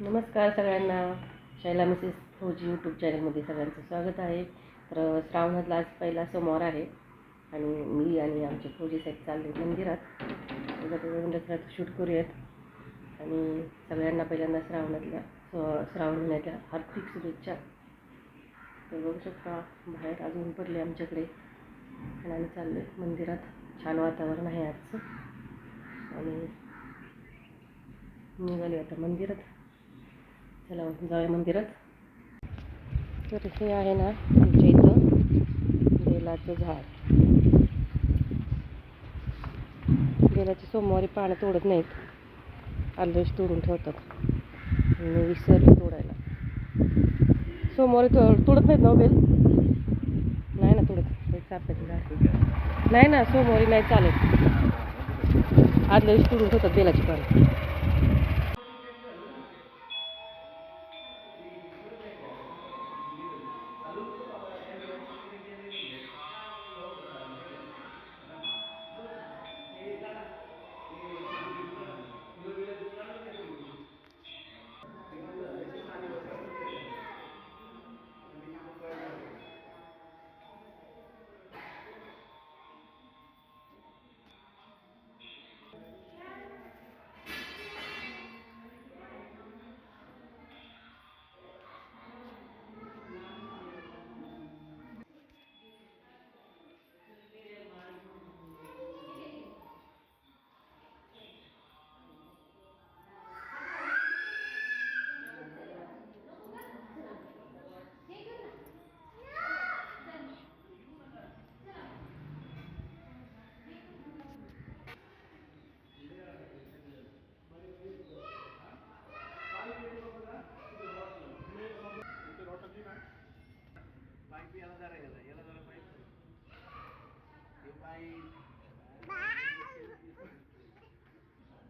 नमस्कार सगळ्यांना. शैला मिसेस फौजी यूट्यूब चॅनलमध्ये सगळ्यांचं स्वागत आहे. तर श्रावणातला आज पहिला सोमवार आहे आणि मी आणि आमचे फौजी साहेब चालले मंदिरात. मंदिरात शूट करूयात. आणि सगळ्यांना पहिल्यांदा श्रावणातल्या स्व- श्रावण महिन्याच्या हार्दिक शुभेच्छा. तर बघू शकता बाहेर अजून पडले आमच्याकडे. आणि आम्ही चाललो मंदिरात. छान वातावरण आहे आजचं. आणि निघाले आता मंदिरात. चला जाऊया मंदिरात. तर हे आहे ना आमच्या इथं बेलाचं झाड. बेलाची सोमवारी पानं तोडत नाहीत. आलवेश तोडून ठेवतात. मी विसरले तोडायला. सोमवारी तो तोडत नाहीत ना हो बेल? नाही ना तोडत. हे झाड नाही ना सोमवारी नाही चालत. आदल्या दिवशी तोडून ठेवतात बेलाची पानं.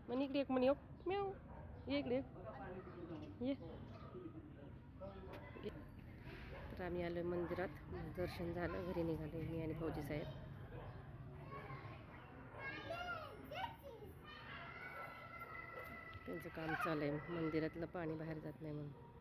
मग इकडे एक म्हणे म्याव ये इकडे ये तर आम्ही आलो मंदिरात दर्शन झालं. घरी निघालो मी आणि फौजी साहेब. त्यांचं काम चालू आहे मंदिरातलं पाणी बाहेर जात नाही म्हणून.